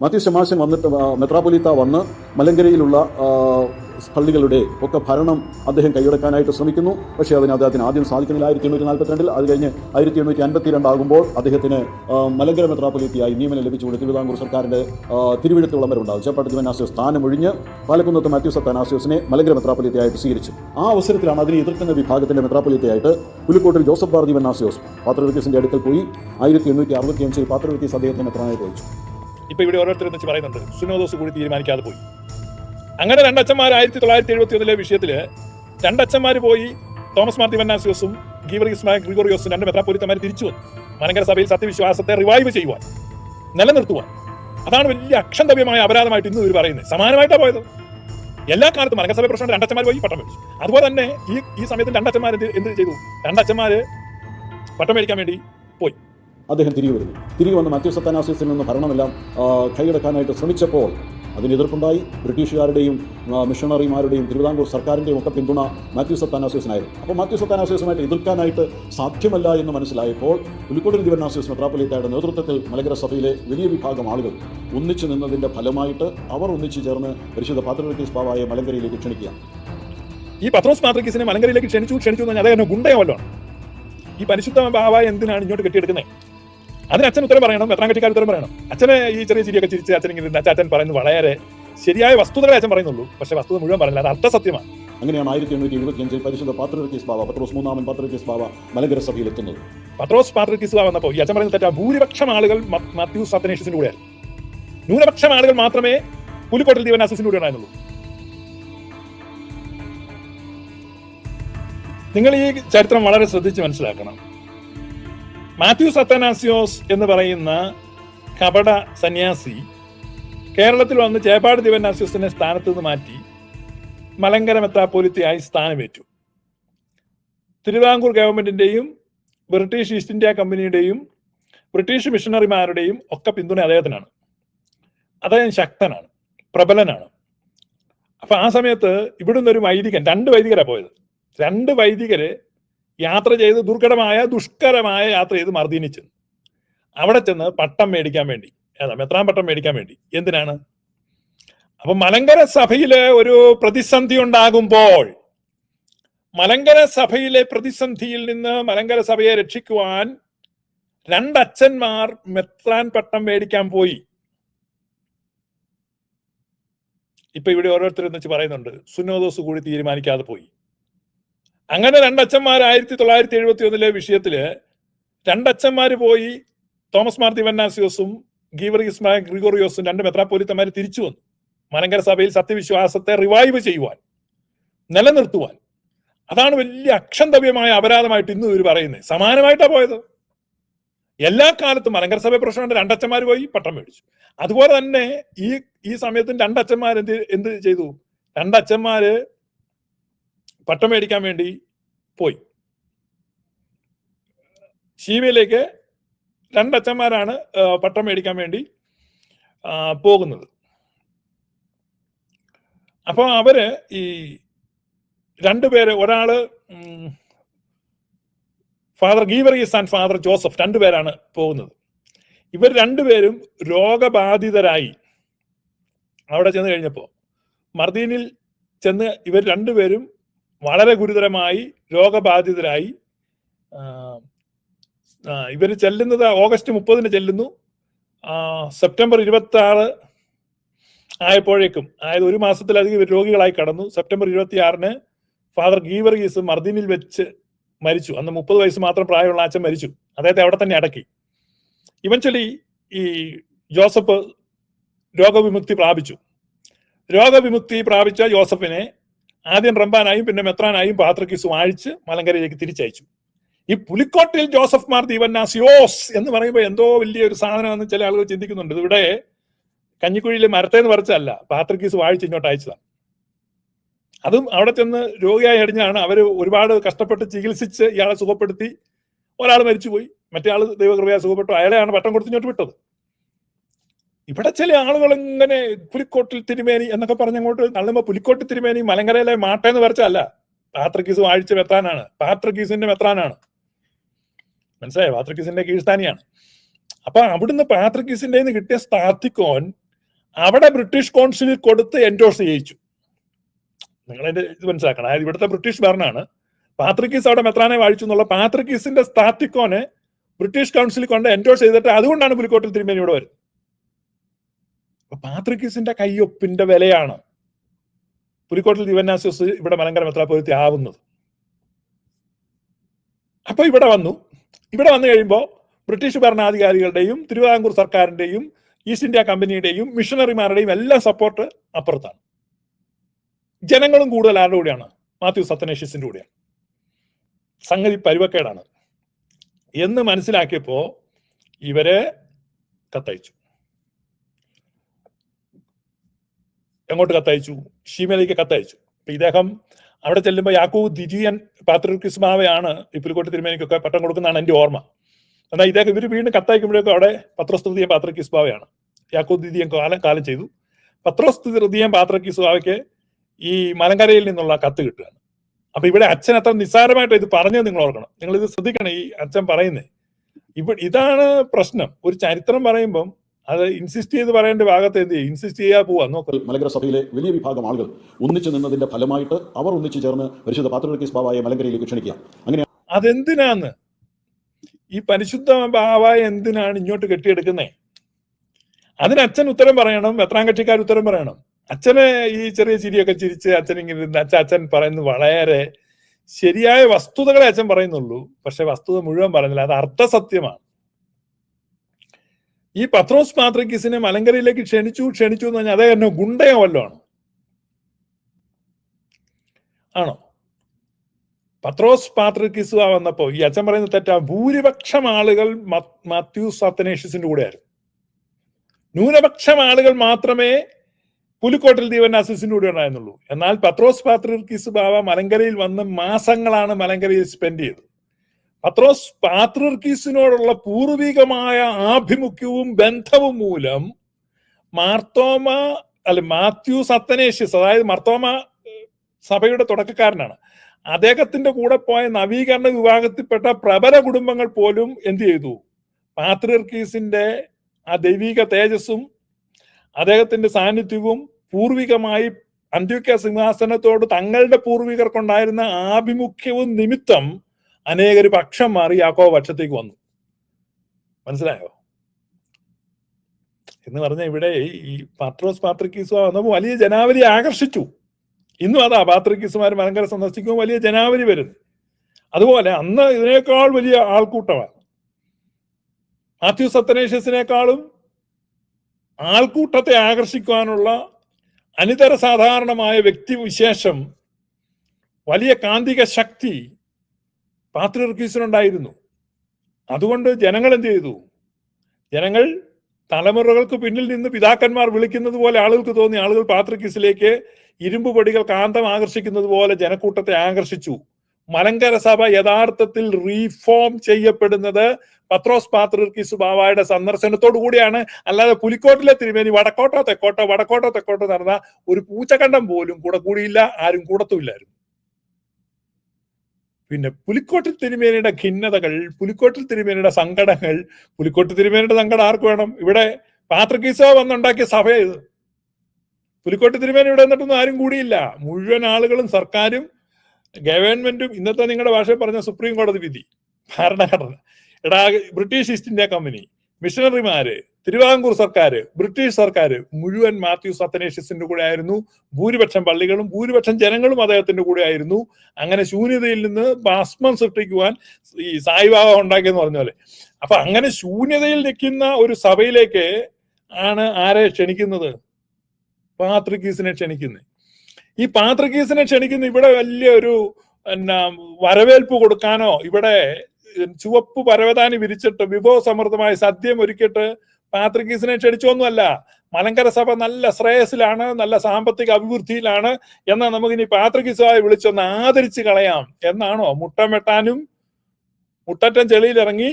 മാത്യു ശമാശൻ വന്നിട്ട് മെത്രാപൊലീത്ത വന്ന് മലങ്കരയിലുള്ള പള്ളികളുടെ ഒക്കെ ഭരണം അദ്ദേഹം കൈയടക്കാനായിട്ട് ശ്രമിക്കുന്നു. പക്ഷേ അതിന് അദ്ദേഹത്തിന് ആദ്യം സാധിക്കുന്നില്ല ആയിരത്തി എണ്ണൂറ്റി നാൽപ്പത്തിരണ്ടിൽ അത് കഴിഞ്ഞ് ആയിരത്തി എണ്ണൂറ്റി അൻപത്തി രണ്ടാകുമ്പോൾ അദ്ദേഹത്തിന് മലങ്കര മെത്രാപൊലീത്തിയായി നിയമനം ലഭിച്ചുകൊണ്ട് തിരുവിതാംകൂർ സർക്കാരിന്റെ വിളംബരമുണ്ടാകും. ചേപ്പാട്ട് സ്ഥാനം ഒഴിഞ്ഞ് പാലക്കുന്നത്ത് മാത്യു സത്താനാസിയോസിനെ മലങ്കര മെത്രാപൊലീത്തയായിട്ട് സ്വീകരിച്ചു. ആ അവസരത്തിലാണ് അതിനെ എതിർക്കുന്ന വിഭാഗത്തിന്റെ മെത്രാപൊലീത്തയായിട്ട് പുലിക്കോട്ടിൽ ജോസഫ് ബാർ ദിവനാസിയോസ് പാത്രവർഗീസിന്റെ അടുക്കൽ പോയി ആയിരത്തി എണ്ണൂറ്റി അറുപത്തി അഞ്ചിൽ പാത്രവർഗീസ് അദ്ദേഹത്തിന് മെത്രാനായിട്ട് വഹിച്ചു ഇപ്പൊ ഇവിടെ ഓരോരുത്തരും വെച്ച് പറയുന്നുണ്ട്. സുനോദോസ് കൂടി തീരുമാനിക്കാതെ പോയി. അങ്ങനെ രണ്ടച്ഛന്മാർ ആയിരത്തി തൊള്ളായിരത്തി എഴുപത്തി ഒന്നിലെ വിഷയത്തിൽ രണ്ടച്ഛന്മാർ പോയി തോമസ് മാർ തിവന്നാസിയോസും ഗീവർഗീസ് ഗ്രിഗോറിയോസും രണ്ട് മെത്രാപ്പൊലിത്തമാർ തിരിച്ചു വന്നു. മലങ്കര സഭയിൽ സത്യവിശ്വാസത്തെ റിവൈവ് ചെയ്യുവാൻ നിലനിർത്തുവാൻ. അതാണ് വലിയ അക്ഷന്തവ്യമായ അപരാധമായിട്ട് ഇന്ന് ഇവർ പറയുന്നത്. സമാനമായിട്ടാണ് പോയത്. എല്ലാ കാലത്തും മലങ്കര സഭ പ്രശ്നം രണ്ടച്ഛന്മാർ പോയി പട്ടം മേടിച്ചു. അതുപോലെ തന്നെ ഈ ഈ സമയത്ത് രണ്ടച്ഛന്മാർ എന്ത് ചെയ്തു? രണ്ടച്ഛന്മാര് പട്ടം മേടിക്കാൻ വേണ്ടി പോയി. അദ്ദേഹം തിരികെ വരുന്നു. തിരികെ വന്ന് മാത്യു സത്താനാസിയസിൽ നിന്ന് ഭരണമെല്ലാം കൈയടക്കാനായിട്ട് ശ്രമിച്ചപ്പോൾ അതിന് എതിർപ്പുണ്ടായി. ബ്രിട്ടീഷുകാരുടെയും മിഷണറിമാരുടെയും തിരുവിതാംകൂർ സർക്കാരിന്റെയും ഒക്കെ പിന്തുണ മാത്യു സത്താനാസിയസിനായിരുന്നു അപ്പോൾ മാത്യു സത്താനാസിയസുമായിട്ട് എതിർക്കാനായിട്ട് സാധ്യമല്ല എന്ന് മനസ്സിലായപ്പോൾ പുലിക്കോടിൽ ദിവനാസിയസ് മെത്രാപ്പൊലീത്തയുടെ നേതൃത്വത്തിൽ മലങ്കര സഭയിലെ വലിയ വിഭാഗം ആളുകൾ ഒന്നിച്ചു നിന്നതിന്റെ ഫലമായിട്ട് അവർ ഒന്നിച്ചു ചേർന്ന് പരിശുദ്ധ പാത്രവർഗീസ് പാവായ മലങ്കരയിലേക്ക് ക്ഷണിക്കുക. ഈ പത്രോസ് മാത്രിക്കീസിനെ മലങ്കരയിലേക്ക് ക്ഷണിച്ചു ക്ഷണിച്ചു എന്ന് പറഞ്ഞാൽ അതായത് ഈ പരിശുദ്ധ ബാബ എന്തിനാണ് ഇങ്ങോട്ട് കെട്ടിയെടുക്കുന്നത്? അതിന് അച്ഛൻ ഉത്തരം പറയണം എത്രാം കെട്ടിക്കാർ ഉത്തരം പറയണം. അച്ഛനെ ഈ ചെറിയ ചിരിയൊക്കെ ചിരിച്ച് അച്ഛൻ ഇങ്ങനെ അച്ഛൻ പറയുന്നത് വളരെ ശരിയായ വസ്തുതകളെ അച്ഛൻ പറയുന്നുള്ളൂ. പക്ഷെ വസ്തുത മുഴുവൻ പറഞ്ഞില്ല അത് അർത്ഥസത്യമാണ്. അങ്ങനെയാണ് ആയിരത്തി എണ്ണൂറ്റി എഴുപത്തിയഞ്ചിൽ പരിശുദ്ധ പാത്രവർഗീസ് ബാബ പത്രോസ് മൂന്നാമൻ പാത്രവർഗീസ് ബാബ മലങ്കര സഭയിലെത്തുന്നത്. പത്രോസ് മാത്രിക്കീസ് വന്നപ്പോൾ ഈ അച്ഛൻ പറയുന്നത് തെറ്റാ ഭൂരിപക്ഷം ആളുകൾ മാത്യു സത്തനേഷ്യസിന്റെ കൂടെയായിരുന്നു ന്യൂനപക്ഷം ആളുകൾ മാത്രമേ പുലിക്കോട്ടിൽ ദീവനാസസിന്റെ കൂടെ ഉണ്ടായിരുന്നുള്ളൂ നിങ്ങൾ ഈ ചരിത്രം വളരെ ശ്രദ്ധിച്ച് മനസ്സിലാക്കണം. മാത്യു സത്തനാസിയോസ് എന്ന് പറയുന്ന കപട സന്യാസി കേരളത്തിൽ വന്ന് ചേപ്പാട് ദിവനാസിയോസിനെ സ്ഥാനത്ത് നിന്ന് മാറ്റി മലങ്കര മെത്രാപ്പോലിത്തയായി സ്ഥാനമേറ്റു. തിരുവിതാംകൂർ ഗവൺമെന്റിന്റെയും ബ്രിട്ടീഷ് ഈസ്റ്റ് ഇന്ത്യ കമ്പനിയുടെയും ബ്രിട്ടീഷ് മിഷണറിമാരുടെയും ഒക്കെ പിന്തുണ അദ്ദേഹത്തിനാണ്. അദ്ദേഹം ശക്തനാണ് പ്രബലനാണ്. അപ്പൊ ആ സമയത്ത് ഇവിടുന്ന് ഒരു വൈദികൻ രണ്ട് വൈദികരാണ് പോയത്. രണ്ട് വൈദികര് യാത്ര ചെയ്ത് ദുർഘടമായ ദുഷ്കരമായ യാത്ര ചെയ്ത് മർദ്ദീനി ചെന്നു. അവിടെ ചെന്ന് പട്ടം മേടിക്കാൻ വേണ്ടി. ഏതാ മെത്രാൻ പട്ടം മേടിക്കാൻ വേണ്ടി. എന്തിനാണ്? അപ്പൊ മലങ്കര സഭയിൽ ഒരു പ്രതിസന്ധി ഉണ്ടാകുമ്പോൾ മലങ്കര സഭയിലെ പ്രതിസന്ധിയിൽ നിന്ന് മലങ്കര സഭയെ രക്ഷിക്കുവാൻ രണ്ടച്ഛന്മാർ മെത്രാൻ പട്ടം മേടിക്കാൻ പോയി. ഇപ്പൊ ഇവിടെ ഓരോരുത്തരും വെച്ച് പറയുന്നുണ്ട്. സുനോദോസ് കൂടി തീരുമാനിക്കാതെ പോയി. അങ്ങനെ രണ്ടച്ഛന്മാർ ആയിരത്തി തൊള്ളായിരത്തി എഴുപത്തി ഒന്നിലെ വിഷയത്തിൽ രണ്ടച്ഛന്മാര് പോയി തോമസ് മാർ ദിവന്നാസിയോസും ഗീവർഗീസ് മാർ ഗ്രിഗോറിയോസും രണ്ട് മെത്രാപ്പോലിത്തമാര് തിരിച്ചു വന്നു. മലങ്കര സഭയിൽ സത്യവിശ്വാസത്തെ റിവൈവ് ചെയ്യുവാൻ നിലനിർത്തുവാൻ. അതാണ് വലിയ അക്ഷന്തവ്യമായ അപരാധമായിട്ട് ഇന്നും ഇവർ പറയുന്നത് സമാനമായിട്ടാ പോയത്. എല്ലാ കാലത്തും മലങ്കര സഭ പ്രശ്നമുണ്ട്. രണ്ടച്ഛന്മാർ പോയി പട്ടം മേടിച്ചു. അതുപോലെ തന്നെ ഈ ഈ സമയത്തും രണ്ടച്ഛന്മാർ എന്ത് എന്ത് ചെയ്തു? രണ്ടച്ഛന്മാര് പട്ടം മേടിക്കാൻ വേണ്ടി പോയി. ശീവയിലേക്ക് രണ്ടച്ഛന്മാരാണ് പട്ടം മേടിക്കാൻ വേണ്ടി പോകുന്നത്. അപ്പൊ അവർ ഈ രണ്ടുപേര് ഒരാൾ father Geevarghese and father Joseph രണ്ടുപേരാണ് പോകുന്നത്. ഇവർ രണ്ടുപേരും രോഗബാധിതരായി. അവിടെ ചെന്ന് കഴിഞ്ഞപ്പോൾ മർദീനിൽ ചെന്ന് ഇവർ രണ്ടുപേരും വളരെ ഗുരുതരമായി രോഗബാധിതരായി. ഇവർ ചെല്ലുന്നത് ഓഗസ്റ്റ് മുപ്പതിന് ചെല്ലുന്നു. സെപ്റ്റംബർ ഇരുപത്തി ആറ് ആയപ്പോഴേക്കും അതായത് ഒരു മാസത്തിലധികം ഇവർ രോഗികളായി കടന്നു. സെപ്റ്റംബർ ഇരുപത്തി ആറിന് ഫാദർ ഗീവർഗീസ് മർദീനിൽ വെച്ച് മരിച്ചു. അന്ന് മുപ്പത് വയസ്സ് മാത്രം പ്രായമുള്ള അച്ഛൻ മരിച്ചു. അദ്ദേഹത്തെ അവിടെ തന്നെ അടക്കി. ഇവൻച്വലി ഈ ജോസഫ് രോഗവിമുക്തി പ്രാപിച്ചു. രോഗവിമുക്തി പ്രാപിച്ച ജോസഫിനെ ആദ്യം റംബാനായും പിന്നെ മെത്രാനായും പാത്രക്കീസും അഴിച്ച് മലങ്കരയിലേക്ക് തിരിച്ചയച്ചു. ഈ പുലിക്കോട്ടിൽ ജോസഫ് മാർ ദീവന്നാസിയോസ് എന്ന് പറയുമ്പോൾ എന്തോ വലിയ ഒരു സാധനമെന്ന് ചില ആളുകൾ ചിന്തിക്കുന്നുണ്ട്. ഇവിടെ കഞ്ഞിക്കുഴിയിൽ മരത്തേന്ന് പറിച്ചല്ല പാത്രക്കീസ് വാഴിച്ച് ഇങ്ങോട്ട് അയച്ചതാണ്. അതും അവിടെ ചെന്ന് രോഗിയായി അടിഞ്ഞാണ് അവർ ഒരുപാട് കഷ്ടപ്പെട്ട് ചികിത്സിച്ച് ഇയാളെ സുഖപ്പെടുത്തി ഒരാൾ മരിച്ചുപോയി. മറ്റേ ആൾ ദൈവകൃപയാ സുഖപ്പെട്ടു. അയാളെയാണ് പട്ടം കൊടുത്ത് ഇങ്ങോട്ട് വിട്ടത്. ഇവിടെ ചില ആളുകൾ ഇങ്ങനെ പുലിക്കോട്ടിൽ തിരുമേനി എന്നൊക്കെ പറഞ്ഞങ്ങോട്ട് നള്ളുമ്പോ പുലിക്കോട്ടിൽ തിരുമേനി മലങ്കരയിലെ മാട്ടേന്ന് പറിച്ചല്ല പാത്രക്കീസ് വാഴിച്ച് വെത്താനാണ് പാത്രക്കീസിന്റെ വെത്താനാണ് മനസ്സിലായോ? പാത്രക്കീസിന്റെ കീഴ്സ്ഥാനിയാണ്. അപ്പൊ അവിടുന്ന് പാത്രക്കീസിന്റെ കിട്ടിയ സ്ഥാത്തിക്കോൻ അവിടെ ബ്രിട്ടീഷ് കൗൺസിലിൽ കൊടുത്ത് എൻഡോഴ്സ് ചെയ്യിച്ചു. നിങ്ങൾ എന്റെ ഇത് മനസ്സിലാക്കണം. അതായത് ഇവിടുത്തെ ബ്രിട്ടീഷ് ഭരണമാണ് പാത്രക്കീസ് അവിടെ മെത്രാനെ വാഴിച്ചു എന്നുള്ള പാത്രക്കീസിന്റെ സ്ഥാത്തിക്കോനെ ബ്രിട്ടീഷ് കൗൺസിലിൽ കൊണ്ട് എൻഡോഴ്സ് ചെയ്തിട്ട് അതുകൊണ്ടാണ് പുലിക്കോട്ടിൽ തിരുമേനി ഇവിടെ വരുന്നത്. പാത്രിക്കീസിന്റെ കയ്യൊപ്പിന്റെ വിലയാണ് പുലിക്കോട്ടിൽ ദിവന്നാസ്യോസ് ഇവിടെ മലങ്കര മെത്രാപ്പൊരുത്തി ആവുന്നത്. അപ്പൊ ഇവിടെ വന്നു. ഇവിടെ വന്നു കഴിയുമ്പോൾ ബ്രിട്ടീഷ് ഭരണാധികാരികളുടെയും തിരുവിതാംകൂർ സർക്കാരിന്റെയും ഈസ്റ്റ് ഇന്ത്യ കമ്പനിയുടെയും മിഷണറിമാരുടെയും എല്ലാ സപ്പോർട്ട് അപ്പുറത്താണ്. ജനങ്ങളും കൂടുതൽ ആരുടെ കൂടെയാണ്? മാത്യു സത്തനേഷ്യസിന്റെ കൂടെയാണ്. സംഗതി പരുവക്കേടാണ്. എന്ന് മനസ്സിലാക്കിയപ്പോ ഇവരെ കത്തയച്ചു. എങ്ങോട്ട് കത്തയച്ചു? ഷീമയിലേക്ക് കത്തയച്ചു. അപ്പൊ ഇദ്ദേഹം അവിടെ ചെല്ലുമ്പോൾ യാക്കൂബ് ദിജിയൻ പാത്രിക്കിസ്മാവയാണ് ഈ പുലിക്കോട്ട് തിരുമേനിക്കൊക്കെ പട്ടം കൊടുക്കുന്നതാണ് എന്റെ ഓർമ്മ. എന്നാൽ ഇദ്ദേഹം ഇവർ വീണ്ടും കത്തയക്കുമ്പോഴേക്കും അവിടെ പത്രസ്തുതിയും പാത്രക്കിസ്ബാവയാണ് യാക്കൂബ് ദിദിയൻ കാലം കാലം ചെയ്തു. പത്രസ്തുതിയും പാത്രക്കിസ്ബാവയ്ക്ക് ഈ മലങ്കരയിൽ നിന്നുള്ള കത്ത് കിട്ടുകയാണ്. അപ്പൊ ഇവിടെ അച്ഛൻ അത്ര നിസ്സാരമായിട്ട് ഇത് പറഞ്ഞത് നിങ്ങൾ ഓർക്കണം. നിങ്ങൾ ഇത് ശ്രദ്ധിക്കണം ഈ അച്ഛൻ പറയുന്നത് ഇവ ഇതാണ് പ്രശ്നം. ഒരു ചരിത്രം പറയുമ്പം അത് ഇൻസിസ്റ്റ് ചെയ്ത് പറയേണ്ട ഭാഗത്ത് എന്ത് ചെയ്യും? ഇൻസിസ്റ്റ് ചെയ്യാൻ പോവാ നോക്ക്. മലങ്കര സഭയിലെ വലിയ വിഭാഗം ആളുകൾ ഒന്നിച്ചു നിന്നതിന്റെ ഫലമായിട്ട് അവർ ഒന്നിച്ചു ചേർന്ന് പരിശുദ്ധ പാത്രികീസ് ബാബായെ മലങ്കരയിലേക്ക് ക്ഷണിക്കുക. അങ്ങനെ അതെന്തിനാന്ന്? ഈ പരിശുദ്ധ ഭാവായ എന്തിനാണ് ഇങ്ങോട്ട് കെട്ടിയെടുക്കുന്നത് അതിന് അച്ഛൻ ഉത്തരം പറയണം എത്രാം കക്ഷിക്കാർ ഉത്തരം പറയണം. അച്ഛനെ ഈ ചെറിയ ചിരിയൊക്കെ ചിരിച്ച് അച്ഛൻ ഇങ്ങനെ ഇരുന്ന് അച്ഛൻ അച്ഛൻ പറയുന്നത് വളരെ ശരിയായ വസ്തുതകളെ അച്ഛൻ പറയുന്നുള്ളൂ. പക്ഷെ വസ്തുത മുഴുവൻ പറയുന്നില്ല അത് അർത്ഥസത്യമാണ്. ഈ പത്രോസ് മാത്രക്കീസിനെ മലങ്കരയിലേക്ക് ക്ഷണിച്ചു ക്ഷണിച്ചു എന്ന് പറഞ്ഞാൽ അതേ തന്നെ ഗുണ്ടയോ വല്ലോ ആണോ? ആണോ? പത്രോസ് ആ വന്നപ്പോ ഈ അച്ഛൻ പറയുന്ന തെറ്റാ ഭൂരിപക്ഷം ആളുകൾ മാത്യൂസ് അത്തനേഷ്യസിന്റെ കൂടെയായിരുന്നു. ന്യൂനപക്ഷം ആളുകൾ മാത്രമേ പുലിക്കോട്ടിൽ ദീവനാസിസിന്റെ കൂടെ ഉണ്ടായിരുന്നുള്ളൂ. എന്നാൽ പത്രോസ് പാത്രിർക്കിസ് ബാബ മലങ്കരയിൽ വന്ന് മാസങ്ങളാണ് മലങ്കരയിൽ സ്പെൻഡ് ചെയ്തത്. പത്രോസ് പാത്രീസിനോടുള്ള പൂർവികമായ ആഭിമുഖ്യവും ബന്ധവും മൂലം മാർത്തോമ അല്ല മാത്യു സത്തനേഷ്യസ് അതായത് മാർത്തോമ സഭയുടെ തുടക്കക്കാരനാണ്. അദ്ദേഹത്തിന്റെ കൂടെ പോയ നവീകരണ വിഭാഗത്തിൽപ്പെട്ട പ്രബല കുടുംബങ്ങൾ പോലും എന്ത് ചെയ്തു? പാത്രിർക്കീസിന്റെ ആ ദൈവിക തേജസ്സും അദ്ദേഹത്തിന്റെ സാന്നിധ്യവും പൂർവികമായി അന്ത്യോക്യ സിംഹാസനത്തോട് തങ്ങളുടെ പൂർവികർക്കുണ്ടായിരുന്ന ആഭിമുഖ്യവും നിമിത്തം അനേകർ പക്ഷം മാറി യാക്കോ പക്ഷത്തേക്ക് വന്നു. മനസ്സിലായോ? എന്ന് പറഞ്ഞ ഇവിടെ ഈ പാത്രോസ് പാത്രിക്കീസ് വന്നപ്പോൾ വലിയ ജനാവലി ആകർഷിച്ചു. ഇന്നും അതാ പാത്രിക്കീസുമാർ മലങ്കര സന്ദർശിക്കുമ്പോൾ വലിയ ജനാവലി വരുന്നു. അതുപോലെ അന്ന് ഇതിനേക്കാൾ വലിയ ആൾക്കൂട്ടമാണ്. മാത്യു സത്തനേഷ്യസിനേക്കാളും ആൾക്കൂട്ടത്തെ ആകർഷിക്കുവാനുള്ള അനിതര സാധാരണമായ വ്യക്തിവിശേഷം വലിയ കാന്തിക ശക്തി പാത്രിർക്കീസിനുണ്ടായിരുന്നു അതുകൊണ്ട് ജനങ്ങൾ എന്ത് ചെയ്തു? ജനങ്ങൾ തലമുറകൾക്ക് പിന്നിൽ നിന്ന് പിതാക്കന്മാർ വിളിക്കുന്നത് പോലെ ആളുകൾക്ക് തോന്നി. ആളുകൾ പാത്രിക്കീസിലേക്ക് ഇരുമ്പ് പടികൾ കാന്തം ആകർഷിക്കുന്നത് പോലെ ജനക്കൂട്ടത്തെ ആകർഷിച്ചു. മലങ്കര സഭ യഥാർത്ഥത്തിൽ റീഫോം ചെയ്യപ്പെടുന്നത് പത്രോസ് പാത്രിർക്കീസ് ബാവായുടെ സന്ദർശനത്തോടു കൂടിയാണ്. അല്ലാതെ പുലിക്കോട്ടിലെ തിരുമേനി വടക്കോട്ടോ തെക്കോട്ടോ വടക്കോട്ടോ തെക്കോട്ടോ നടന്ന ഒരു പൂച്ചക്കണ്ടം പോലും കൂടെ കൂടിയില്ല ആരും കൂടത്തുമില്ലായിരുന്നു. പിന്നെ പുലിക്കോട്ടിൽ തിരുമേനിയുടെ ഖിന്നതകൾ പുലിക്കോട്ടിൽ തിരുമേനിയുടെ സങ്കടങ്ങൾ പുലിക്കോട്ടിൽ തിരുമേനിയുടെ സങ്കടം ആർക്ക് വേണം? ഇവിടെ പാത്രക്കീസ വന്നുണ്ടാക്കിയ സഭ ഇത്. പുലിക്കോട്ട് തിരുമേനി ഇവിടെ വന്നിട്ടൊന്നും ആരും കൂടിയില്ല. മുഴുവൻ ആളുകളും സർക്കാരും ഗവൺമെന്റും ഇന്നത്തെ നിങ്ങളുടെ ഭാഷയിൽ പറഞ്ഞ സുപ്രീം കോടതി വിധി ഭരണഘടന. എടാ ബ്രിട്ടീഷ് ഈസ്റ്റ് ഇന്ത്യ കമ്പനി. മിഷണറിമാര് തിരുവിതാംകൂർ സർക്കാർ ബ്രിട്ടീഷ് സർക്കാർ മുഴുവൻ മാത്യു സത്തനേഷ്യസിന്റെ കൂടെ ആയിരുന്നു ഭൂരിപക്ഷം പള്ളികളും ഭൂരിപക്ഷം ജനങ്ങളും അദ്ദേഹത്തിന്റെ കൂടെ ആയിരുന്നു അങ്ങനെ ശൂന്യതയിൽ നിന്ന് ഭസ്മം സൃഷ്ടിക്കുവാൻ ഈ സായിബാബ ഉണ്ടാക്കിയെന്ന് പറഞ്ഞ പോലെ. അപ്പൊ അങ്ങനെ ശൂന്യതയിൽ നിൽക്കുന്ന ഒരു സഭയിലേക്ക് ആണ് ആരെ ക്ഷണിക്കുന്നത്? പാത്രിക്കീസിനെ ക്ഷണിക്കുന്നത്. ഈ പാത്രിക്കീസിനെ ക്ഷണിക്കുന്ന ഇവിടെ വലിയ ഒരു എന്നാ വരവേൽപ്പ് കൊടുക്കാനോ ഇവിടെ ചുവപ്പ് പരവതാനി വിരിച്ചിട്ട് വിഭവസമൃദ്ധമായ സദ്യം ഒരുക്കിയിട്ട് പാത്രിക്കീസിനെ ക്ഷണിച്ചൊന്നുമല്ല. മലങ്കര സഭ നല്ല ശ്രേയസിലാണ് നല്ല സാമ്പത്തിക അഭിവൃദ്ധിയിലാണ് എന്നാൽ നമുക്കിനി പാത്രികീസുമായി വിളിച്ചൊന്ന് ആദരിച്ച് കളയാം എന്നാണോ? മുട്ടം വെട്ടാനും മുട്ടറ്റം ചെളിയിലിറങ്ങി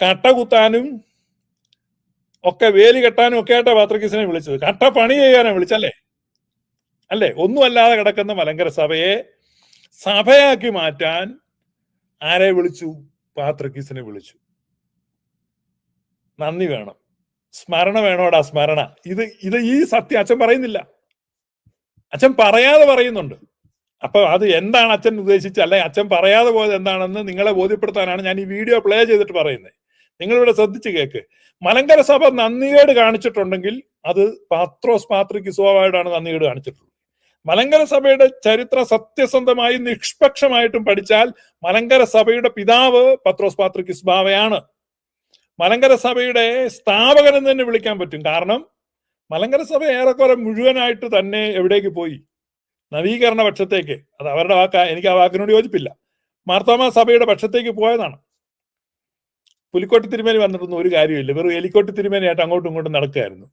കട്ട കുത്താനും ഒക്കെ വേലി കെട്ടാനും ഒക്കെ ആയിട്ട് പാത്രികീസിനെ വിളിച്ചത്. കട്ട പണി ചെയ്യാനാണ് വിളിച്ചല്ലേ? അല്ലേ? ഒന്നുമല്ലാതെ കിടക്കുന്ന മലങ്കര സഭയെ സഭയാക്കി മാറ്റാൻ ആരെ വിളിച്ചു? പാത്രക്കീസിനെ വിളിച്ചു. നന്ദി വേണം. സ്മരണ വേണോടാ സ്മരണ. ഇത് ഇത് ഈ സത്യം അച്ഛൻ പറയുന്നില്ല. അച്ഛൻ പറയാതെ പറയുന്നുണ്ട്. അപ്പൊ അത് എന്താണ് അച്ഛൻ ഉദ്ദേശിച്ചത്? അല്ലെ അച്ഛൻ പറയാതെ പോയത് എന്താണെന്ന് നിങ്ങളെ ബോധ്യപ്പെടുത്താനാണ് ഞാൻ ഈ വീഡിയോ പ്ലേ ചെയ്തിട്ട് പറയുന്നത് നിങ്ങൾ നിങ്ങളിവിടെ ശ്രദ്ധിച്ച് കേക്ക്. മലങ്കര സഭ നന്ദികേട് കാണിച്ചിട്ടുണ്ടെങ്കിൽ അത് പാത്രോസ് പാത്രിക്ക് സ്വാഭാവികമായിട്ടാണ് നന്ദികേട് കാണിച്ചിട്ടുള്ളത്. മലങ്കര സഭയുടെ ചരിത്ര സത്യസന്ധമായി നിഷ്പക്ഷമായിട്ടും പഠിച്ചാൽ മലങ്കര സഭയുടെ പിതാവ് പത്രോസ് പാത്രിക്കിസ് ബാവയാണ് മലങ്കര സഭയുടെ സ്ഥാപകൻ തന്നെ വിളിക്കാൻ പറ്റും. കാരണം മലങ്കര സഭ ഏറെക്കുറെ മുഴുവനായിട്ട് തന്നെ എവിടേക്ക് പോയി? നവീകരണ പക്ഷത്തേക്ക്. അത് അവരുടെ വാക്ക എനിക്ക് ആ വാക്കിനോട് യോജിപ്പില്ല. മാർത്തോമ സഭയുടെ പക്ഷത്തേക്ക് പോയതാണ്. പുലിക്കോട്ട് തിരുമേനി വന്നിട്ടൊന്നും ഒരു കാര്യമില്ല വെറും എലിക്കോട്ട് തിരുമേനിയായിട്ട് അങ്ങോട്ടും ഇങ്ങോട്ടും നടക്കുകയായിരുന്നു.